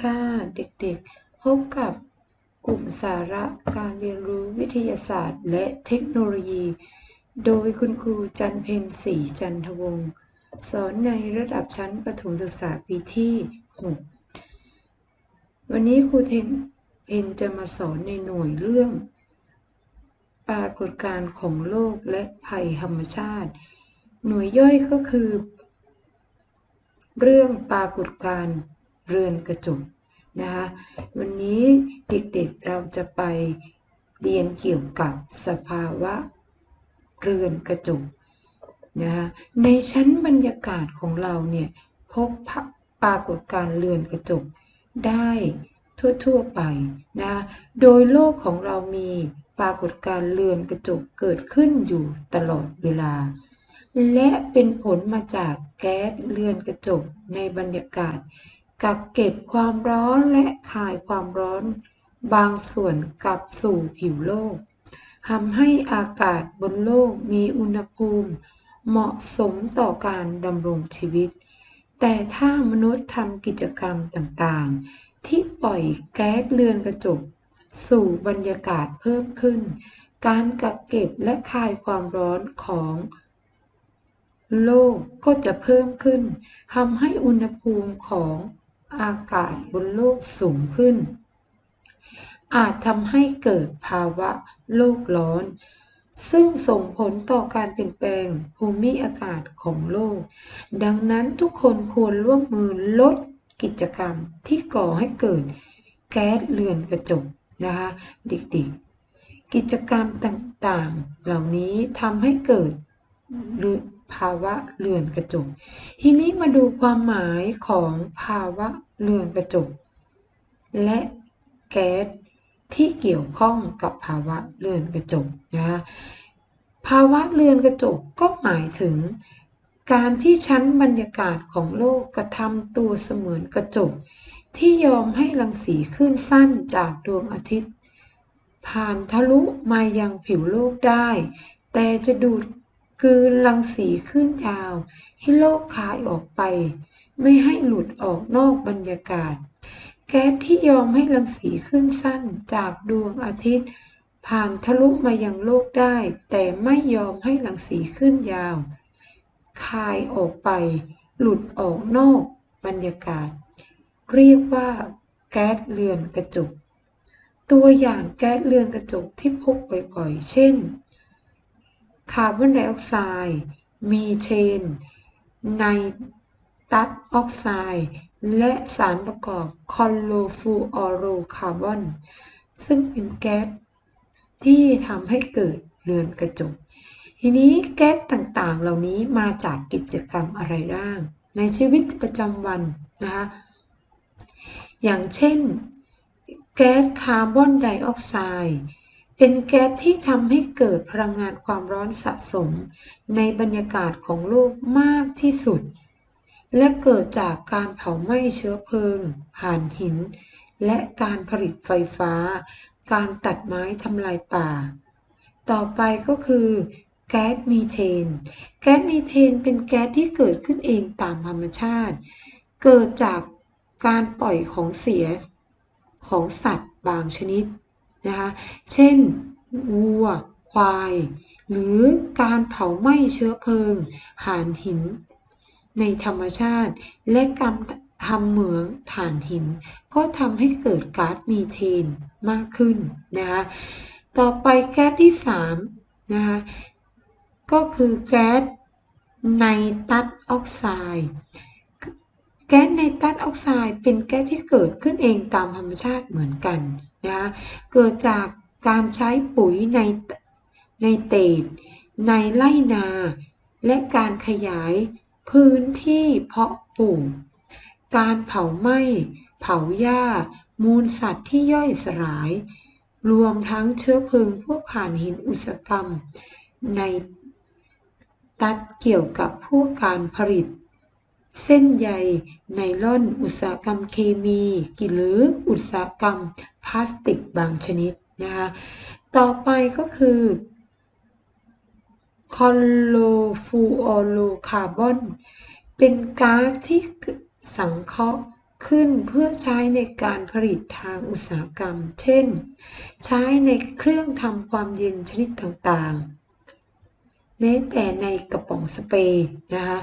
ค่ะ เด็กๆ พบกับกลุ่มสาระการเรียนรู้วิทยาศาสตร์ และเทคโนโลยี โดยคุณครูจันเพนศรีจันทวงศ์สอนในระดับชั้นประถมศึกษาปีที่ 6 วันนี้ครูเทนเพนจะมาสอนในหน่วยเรื่อง ปรากฏการณ์ของโลกและภัยธรรมชาติ หน่วยย่อยก็คือ เรื่องปรากฏการณ์ เรือนกระจกนะคะวันนี้เด็กๆเราจะไปเรียนเกี่ยวกับสภาวะเรือนกระจกนะคะในชั้นบรรยากาศของเราเนี่ยพบปรากฏการณ์เรือนกระจกได้ทั่วๆไปนะโดยโลกของเรามีปรากฏการณ์เรือนกระจกเกิดขึ้นอยู่ตลอดเวลา และเป็นผลมาจากแก๊สเรือนกระจกในบรรยากาศ กักเก็บความร้อนและคายความร้อน บางส่วนกลับสู่ผิวโลกทำให้อากาศบนโลกมีอุณหภูมิ เหมาะสมต่อการดำรงชีวิต แต่ถ้ามนุษย์ทำกิจกรรมต่างๆ ที่ปล่อยแก๊สเรือนกระจก สู่บรรยากาศเพิ่มขึ้น การกักเก็บและคายความร้อนของโลกก็จะเพิ่มขึ้นทำให้อุณหภูมิของ อากาศบนโลกสูงขึ้น อาจทำให้เกิดภาวะโลกร้อน ซึ่งส่งผลต่อการเปลี่ยนแปลงภูมิอากาศของโลก ดังนั้นทุกคนควรร่วมมือลดกิจกรรมที่ก่อให้เกิดแก๊สเรือนกระจกนะคะเด็กๆ กิจกรรมต่างๆ เหล่านี้ทำให้เกิด ภาวะเรือนกระจก ทีนี้มาดูความหมายของภาวะเรือนกระจก และแก๊สที่เกี่ยวข้องกับภาวะเรือนกระจกนะคะภาวะเรือนกระจกก็หมายถึง การที่ชั้นบรรยากาศของโลกกระทำตัวเสมือนกระจก ที่ยอมให้รังสีขึ้นสั้นจากดวงอาทิตย์ ผ่านทะลุมายังผิวโลกได้ แต่จะดูด คืนรังสีขึ้นยาวให้โลกคายออกไป ไม่ให้หลุดออกนอกบรรยากาศ แก๊สที่ยอมให้รังสีขึ้นสั้นจากดวงอาทิตย์ ผ่านทะลุมายังโลกได้ แต่ไม่ยอมให้รังสีขึ้นยาว คายออกไป หลุดออกนอกบรรยากาศ เรียกว่า แก๊สเรือนกระจกตัวอย่างแก๊สเรือนกระจกที่พบบ่อยๆ เช่น คาร์บอนไดออกไซด์ มีเทน ไนตัสออกไซด์ และสารประกอบคอลโลฟูออโรคาร์บอน ซึ่งเป็นแก๊สที่ทำให้เกิดเรือนกระจก ทีนี้แก๊สต่างๆ เหล่านี้มาจากกิจกรรมอะไรบ้าง ในชีวิตประจำวันนะคะอย่างเช่น แก๊สคาร์บอนไดออกไซด์ เป็นแก๊สที่ทำให้เกิดพลังงานความร้อนสะสม ในบรรยากาศของโลกมากที่สุด และเกิดจากการเผาไหม้เชื้อเพลิง ผ่านหิน และการผลิตไฟฟ้า การตัดไม้ทำลายป่า ต่อไปก็คือแก๊สมีเทน แก๊สมีเทนเป็นแก๊สที่เกิดขึ้นเองตามธรรมชาติ เกิดจากการปล่อยของเสียของสัตว์บางชนิด นะคะ เช่น วัว ควาย หรือการเผาไหม้เชื้อเพลิงถ่านหิน ในธรรมชาติ และการทำเหมืองถ่านหิน ก็ทำให้เกิดก๊าซมีเทนมากขึ้นนะคะ ต่อไปแก๊สที่3นะคะ ก็คือแก๊สไนตัสออกไซด์แก๊สไนตัสออกไซด์เป็นแก๊สที่เกิดขึ้นเองตามธรรมชาติเหมือนกัน นะเกิดจากการใช้ปุ๋ยในในเตดในไร่นา และการขยายพื้นที่เพาะปลูก การเผาไหม้ เผาหญ้า มูลสัตว์ที่ย่อยสลาย รวมทั้งเชื้อเพลิงพวกข่านหินอุตสกรรม ในตัดเกี่ยวกับพวกการผลิต เส้นใยไนล่อน อุตสาหกรรมเคมีกิหรืออุตสาหกรรมพลาสติกบางชนิดนะคะต่อไปก็คือคอลโลฟูออโลคาร์บอนเป็นก๊าซที่สังเคราะห์ขึ้นเพื่อใช้ในการผลิตทางอุตสาหกรรม เช่น ใช้ในเครื่องทำความเย็นชนิดต่างๆ แม้แต่ในกระป๋องสเปรย์นะคะ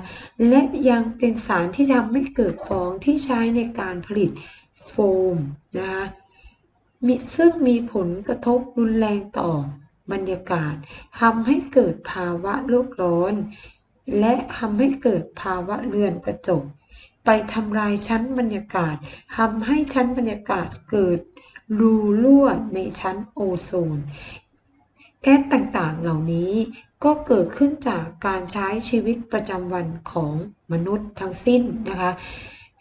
และยังเป็นสารที่ทำให้เกิดฟองที่ใช้ในการผลิตโฟมนะคะมีซึ่งมีผลกระทบรุนแรงต่อบรรยากาศทำให้เกิดภาวะโลกร้อน และทำให้เกิดภาวะเรือนกระจก ไปทำลายชั้นบรรยากาศทำให้ชั้นบรรยากาศเกิดรูรั่วในชั้นโอโซน ก๊สต่างๆ เหล่านี้ก็เกิดขึ้นจากการใช้ชีวิตประจำวันของมนุษย์ทั้งสิ้นนะคะ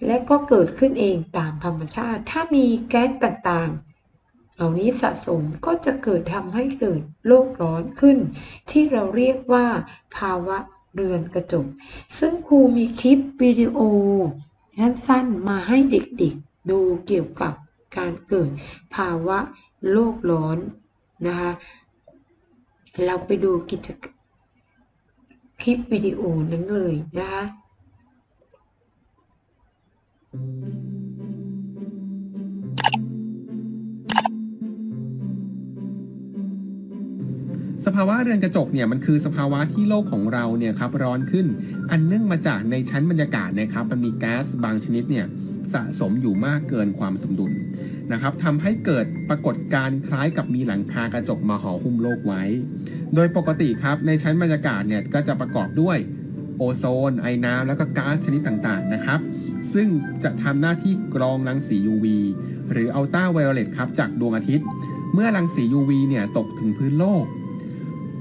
และก็เกิดขึ้นเองตามธรรมชาติ ถ้ามีแก๊สต่างๆ เหล่านี้สะสมก็จะเกิดทำให้เกิดโลกร้อนขึ้น ที่เราเรียกว่าภาวะเรือนกระจก ซึ่งครูมีคลิปวิดีโอสั้นๆมาให้เด็กๆดูเกี่ยวกับการเกิดภาวะโลกร้อนนะคะ เราไปดูกิจกรรมคลิปวิดีโอนั้นเลยนะคะสภาวะเรือนกระจกเนี่ยมันคือสภาวะที่โลกของเราเนี่ยครับร้อนขึ้น อันเนื่องมาจากในชั้นบรรยากาศนะครับมันมีแก๊สบางชนิดเนี่ยสะสมอยู่มากเกินความสมดุล นะครับทำให้เกิดปรากฏการณ์คล้ายกับมีหลังคากระจกมาห่อหุ้มโลกไว้ โดยปกติครับในชั้นบรรยากาศเนี่ยก็จะประกอบด้วยโอโซน ไอน้ำแล้วก็ก๊าซชนิดต่างๆนะครับ ซึ่งจะทำหน้าที่กรองรังสี UV หรืออัลตราไวโอเลตครับจากดวงอาทิตย์ เมื่อรังสี UV เนี่ยตกถึงพื้นโลก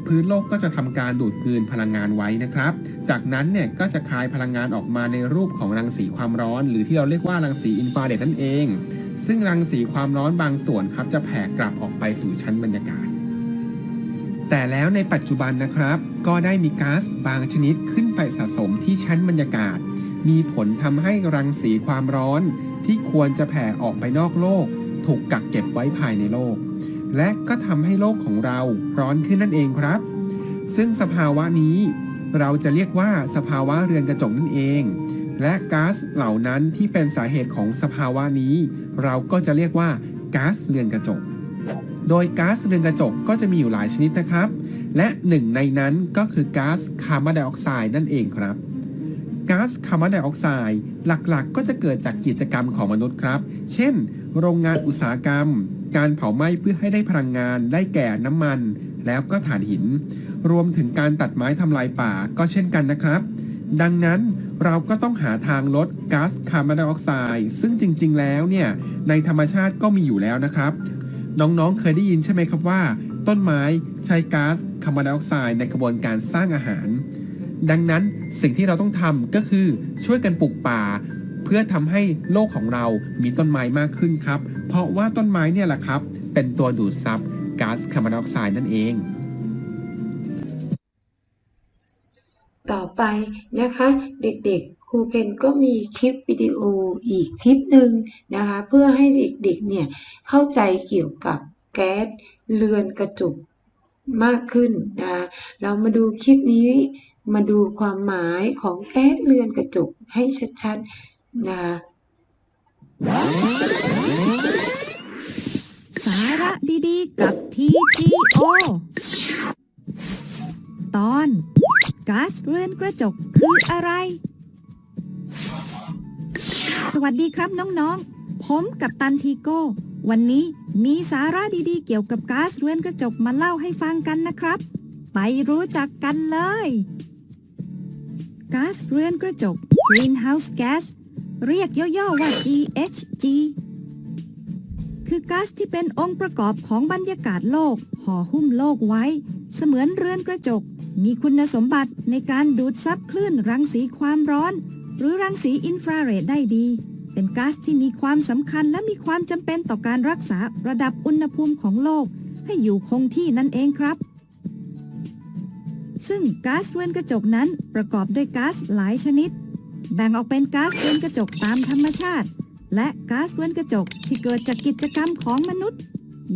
พื้นโลกก็จะทำการดูดกลืนพลังงานไว้นะครับ จากนั้นเนี่ยก็จะคายพลังงานออกมาในรูปของรังสีความร้อน หรือที่เราเรียกว่ารังสีอินฟราเรดนั่นเอง ซึ่งรังสีความร้อนบางส่วนครับจะแผ่กลับออกไปสู่ชั้นบรรยากาศ แต่แล้วในปัจจุบันนะครับ ก็ได้มีก๊าซบางชนิดขึ้นไปสะสมที่ชั้นบรรยากาศ มีผลทำให้รังสีความร้อนที่ควรจะแผ่ออกไปนอกโลก ถูกกักเก็บไว้ภายในโลก และก็ทำให้โลกของเราร้อนขึ้นนั่นเองครับ ซึ่งสภาวะนี้เราจะเรียกว่าสภาวะเรือนกระจกนั่นเอง และก๊าซเหล่านั้นที่เป็นสาเหตุของสภาวะนี้ เราก็จะเรียกว่าก๊าซเรือนกระจก โดยก๊าซเรือนกระจกก็จะมีอยู่หลายชนิดนะครับ และหนึ่งในนั้นก็คือก๊าซคาร์บอนไดออกไซด์นั่นเองครับก๊าซคาร์บอนไดออกไซด์หลักๆ ก็จะเกิดจากกิจกรรมของมนุษย์ครับ เช่น โรงงานอุตสาหกรรม การเผาไหม้เพื่อให้ได้พลังงาน ได้แก่น้ำมัน แล้วก็ถ่านหิน รวมถึงการตัดไม้ทำลายป่าก็เช่นกันนะครับ ดังนั้น เราก็ต้องหาทางลดก๊าซคาร์บอนไดออกไซด์ซึ่งจริง ๆ แล้วเนี่ยในธรรมชาติก็มีอยู่แล้วนะครับ น้องๆเคยได้ยินใช่ไหมครับว่า ต้นไม้ใช้ก๊าซคาร์บอนไดออกไซด์ในกระบวนการสร้างอาหาร ดังนั้นสิ่งที่เราต้องทำก็คือช่วยกันปลูกป่า เพื่อทำให้โลกของเรามีต้นไม้มากขึ้นครับ เพราะว่าต้นไม้เนี่ยแหละครับ เป็นตัวดูดซับก๊าซคาร์บอนไดออกไซด์นั่นเอง ต่อไปนะคะ เด็กๆครูเพนก็มีคลิปวิดีโออีกคลิปหนึ่งนะคะ เพื่อให้เด็กๆเนี่ยเข้าใจเกี่ยวกับแก๊สเรือนกระจกมากขึ้นนะะเรามาดูคลิปนี้มาดูความหมายของแก๊สเรือนกระจกให้ชัดๆนะคะสาระดีๆ กับ TGO ตอน ก๊าซเรือนกระจกคืออะไร สวัสดีครับน้องๆ ผมกับตันทีโก้ วันนี้มีสาระดีๆ เกี่ยวกับก๊าซเรือนกระจกมาเล่าให้ฟังกันนะครับ ไปรู้จักกันเลยก๊าซเรือนกระจก Greenhouse Gas เรียกย่อๆว่า GHG คือก๊าซที่เป็นองค์ประกอบของบรรยากาศโลกห่อหุ้มโลกไว้ เสมือนเรือนกระจก มีคุณสมบัติในการดูดซับคลื่นรังสีความร้อน หรือรังสีอินฟราเรดได้ดี เป็นก๊าซที่มีความสำคัญและมีความจำเป็นต่อการรักษาระดับอุณหภูมิของโลก ให้อยู่คงที่นั่นเองครับ ซึ่งก๊าซเรือนกระจกนั้นประกอบด้วยก๊าซหลายชนิด แบ่งออกเป็นก๊าซเรือนกระจกตามธรรมชาติ และก๊าซเรือนกระจกที่เกิดจากกิจกรรมของมนุษย์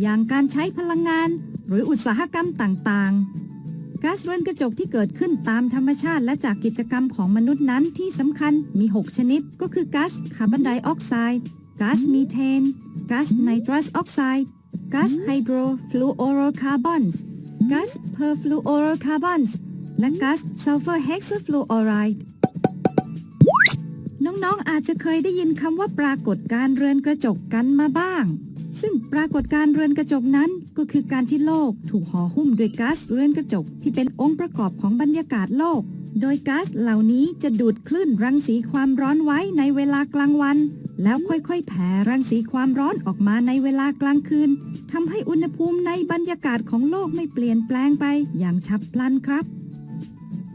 อย่างการใช้พลังงาน หรืออุตสาหกรรมต่างๆ ก๊าซเรือนกระจกที่เกิดขึ้นตามธรรมชาติและจากกิจกรรมของมนุษย์นั้นที่สำคัญมี 6 ชนิด ก็คือก๊าซคาร์บอนไดออกไซด์ก๊าซมีเทนก๊าซไนตรัสออกไซด์ก๊าซไฮโดรฟลูออโรคาร์บอนส์ก๊าซเพอร์ฟลูออโรคาร์บอนส์และก๊าซซัลเฟอร์เฮกซ์ฟลูออไรด์ น้องๆอาจจะเคยได้ยินคำว่าปรากฏการณ์เรือนกระจกกันมาบ้าง ซึ่งปรากฏการณ์เรือนกระจกนั้นก็คือการที่โลกถูกห่อหุ้มด้วยก๊าซเรือนกระจกที่เป็นองค์ประกอบของบรรยากาศโลก โดยก๊าซเหล่านี้จะดูดคลื่นรังสีความร้อนไว้ในเวลากลางวัน แล้วค่อยๆ แผ่รังสีความร้อนออกมาในเวลากลางคืนทำให้อุณหภูมิในบรรยากาศของโลกไม่เปลี่ยนแปลงไปอย่างฉับพลันครับ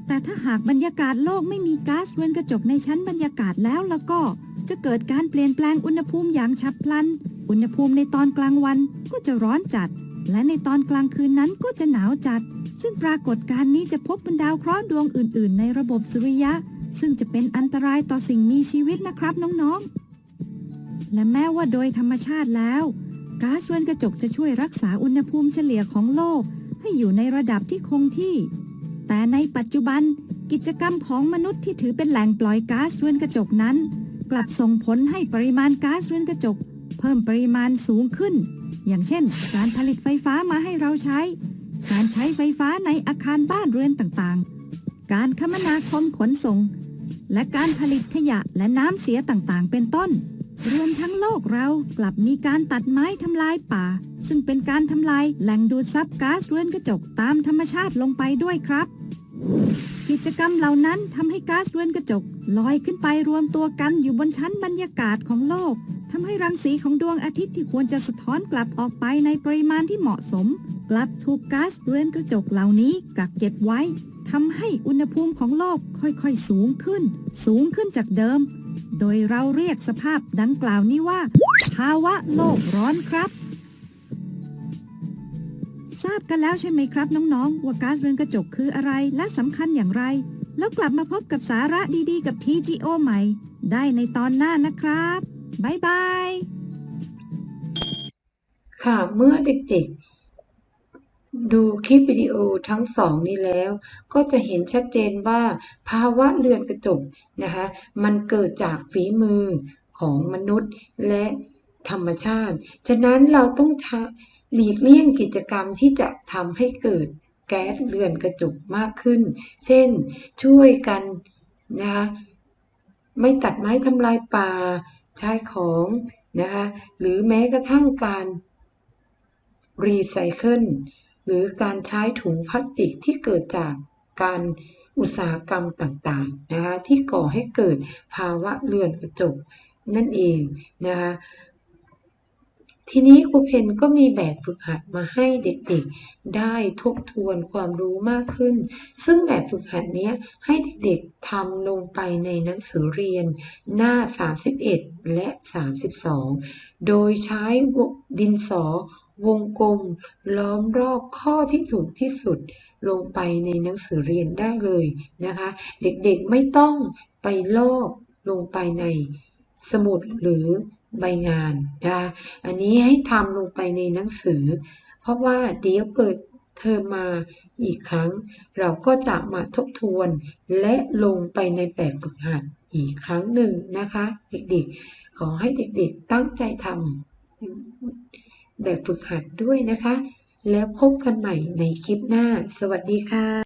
แต่ถ้าหากบรรยากาศโลกไม่มีก๊าซเรือนกระจกในชั้นบรรยากาศแล้วแล้วก็ จะเกิดการเปลี่ยนแปลงอุณหภูมิอย่างฉับพลัน อุณหภูมิในตอนกลางวันก็จะร้อนจัด และในตอนกลางคืนนั้นก็จะหนาวจัด ซึ่งปรากฏการณ์นี้จะพบบนดาวเคราะห์ดวงอื่น ๆ ในระบบสุริยะ ซึ่งจะเป็นอันตรายต่อสิ่งมีชีวิตนะครับน้องๆ และแม้ว่าโดยธรรมชาติแล้วก๊าซเรือนกระจกจะช่วยรักษาอุณหภูมิเฉลี่ยของโลก ให้อยู่ในระดับที่คงที่ แต่ในปัจจุบันกิจกรรมของมนุษย์ที่ถือเป็นแหล่งปล่อยก๊าซเรือนกระจกนั้น กลับส่งผลให้ปริมาณก๊าซเรือนกระจก เพิ่มปริมาณสูงขึ้น อย่างเช่น การผลิตไฟฟ้ามาให้เราใช้ การใช้ไฟฟ้าในอาคารบ้านเรือนต่างๆ การคมนาคมขนส่ง และการผลิตขยะและน้ำเสียต่างๆ เป็นต้นรวมทั้งโลกเรากลับมีการตัดไม้ทำลายป่า ซึ่งเป็นการทำลายแหล่งดูดซับก๊าซเรือนกระจกตามธรรมชาติลงไปด้วยครับ กิจกรรมเหล่านั้นทำให้ก๊าซเรือนกระจกลอยขึ้นไปรวมตัวกันอยู่บนชั้นบรรยากาศของโลกทำให้รังสีของดวงอาทิตย์ที่ควรจะสะท้อนกลับออกไปในปริมาณที่เหมาะสม กลับถูกก๊าซเรือนกระจกเหล่านี้กักเก็บไว้ทำให้อุณหภูมิของโลกค่อยๆสูงขึ้น สูงขึ้นจากเดิม โดยเราเรียกสภาพดังกล่าวนี้ว่า ภาวะโลกร้อนครับ ราบกันแล้วใช่ไหมครับน้องๆว่าก๊าซเรือนกระจกคืออะไรและสำคัญอย่างไร แล้วกลับมาพบกับสาระดีๆ กับ TGO ใหม่ ได้ในตอนหน้านะครับบ๊ายบายค่ะเมื่อเด็กๆ ดูคลิปวิดีโอทั้งสองนี้แล้ว ก็จะเห็นชัดเจนว่าภาวะเรือนกระจกนะคะมันเกิดจากฝีมือของมนุษย์และธรรมชาติ ฉะนั้นเราต้องใช้ หลีกเลี่ยงกิจกรรมที่จะทำให้เกิดแก๊สเรือนกระจกมากขึ้น เช่น ช่วยกันนะคะไม่ตัดไม้ทำลายป่าใช้ของนะคะหรือแม้กระทั่งการรีไซเคิลหรือการใช้ถุงพลาสติกที่เกิดจากการอุตสาหกรรมต่างๆนะคะที่ก่อให้เกิดภาวะเรือนกระจกนั่นเองนะคะ ทีนี้ครูเพนก็มีแบบฝึกหัดมาให้เด็กๆ ได้ทบทวนความรู้มากขึ้น ซึ่งแบบฝึกหัดนี้ให้เด็กๆทำลงไปในหนังสือเรียนหน้า 31 และ 32 โดยใช้ดินสอวงกลมล้อมรอบข้อที่ถูกที่สุดลงไปในหนังสือเรียนได้เลยนะคะ เด็กๆไม่ต้องไปลอกลงไปในสมุดหรือ ใบงานนะคะอันนี้ให้ทำลงไปในหนังสือ เพราะว่าเดี๋ยวเปิดเทอมาอีกครั้ง เราก็จะมาทบทวนและลงไปในแบบฝึกหัดอีกครั้งหนึ่งนะคะ เด็กๆ ขอให้เด็กๆตั้งใจทำแบบฝึกหัดด้วยนะคะ แล้วพบกันใหม่ในคลิปหน้า สวัสดีค่ะ